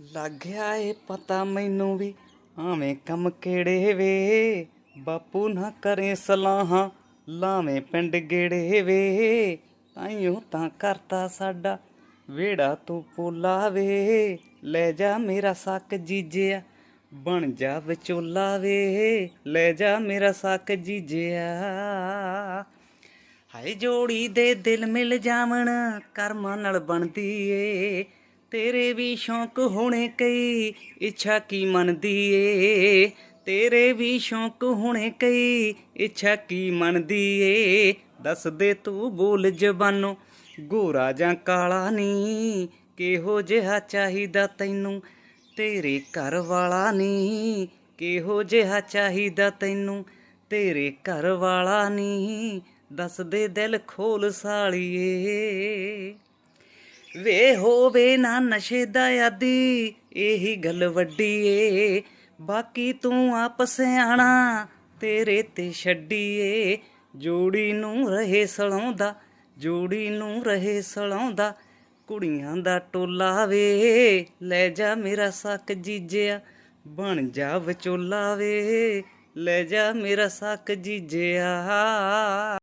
ਲੱਗਿਆ ਏ ਪਤਾ ਮੈਨੂੰ ਵੀ, ਆਵੇਂ ਕੰਮ ਕਿਹੜੇ ਵੇ? ਬਾਪੂ ਨਾ ਕਰੇ ਸਲਾਹਾਂ, ਲਾਵੇਂ ਪਿੰਡ ਗੇੜੇ ਵੇ? ਤਾਈਓ ਤਾਂ ਕਰਤਾ ਸਾਡਾ ਵੇੜਾ ਤੂੰ ਪੋਲਾ ਵੇ। ਲੈ ਜਾ ਮੇਰਾ ਸੱਕ ਜੀਜਿਆ, ਬਣ ਜਾ ਵਿਚੋਲਾ ਵੇ। ਲੈ ਜਾ ਮੇਰਾ ਸੱਕ ਜੀਜਿਆ। ਹਾਏ ਜੋੜੀ ਦੇ ਦਿਲ ਮਿਲ ਜਾਵਣ, ਕਰਮਾਂ ਨਾਲ ਬਣਦੀ ਏ। ਤੇਰੇ ਵੀ ਸ਼ੌਂਕ ਹੋਣੇ ਕਈ, ਇੱਛਾ ਕੀ ਮੰਨਦੀ ਏ? ਤੇਰੇ ਵੀ ਸ਼ੌਂਕ ਹੋਣੇ ਕਈ, ਇੱਛਾ ਕੀ ਮੰਨਦੀ ਏ? ਦੱਸ ਦੇ ਤੂੰ ਬੋਲ ਜ਼ਬਾਨੋਂ ਗੋਰਾ ਜਾਂ ਕਾਲਾ ਨੀ ਕਿਹੋ ਜਿਹਾ ਚਾਹੀਦਾ ਤੈਨੂੰ? ਤੇਰੇ ਘਰ ਵਾਲਾ ਨੀ ਕਿਹੋ ਜਿਹਾ ਚਾਹੀਦਾ ਤੈਨੂੰ? ਤੇਰੇ ਘਰ ਵਾਲਾ ਨੀ ਦੱਸ ਦੇ ਦਿਲ ਖੋਲ ਸਾਲੀਏ। ਵੇ ਹੋਵੇ ਨਾ ਨਸ਼ੇ ਦਾ ਆਦੀ, ਇਹੀ ਗੱਲ ਵੱਡੀ ਏ। ਬਾਕੀ ਤੂੰ ਆਪ ਸਿਆਣਾ, ਤੇਰੇ ਤੇ ਛੱਡੀਏ ਜੋੜੀ ਨੂੰ ਰਹੇ ਸਲਾਉਂਦਾ, ਜੋੜੀ ਨੂੰ ਰਹੇ ਸਲਾਉਂਦਾ, ਕੁੜੀਆਂ ਦਾ ਟੋਲਾ ਵੇ। ਲੈ ਜਾ ਮੇਰਾ ਸੱਕ ਜੀਜਿਆ, ਬਣ ਜਾ ਵਿਚੋਲਾ ਵੇ। ਲੈ ਜਾ ਮੇਰਾ ਸੱਕ ਜੀਜਿਆ।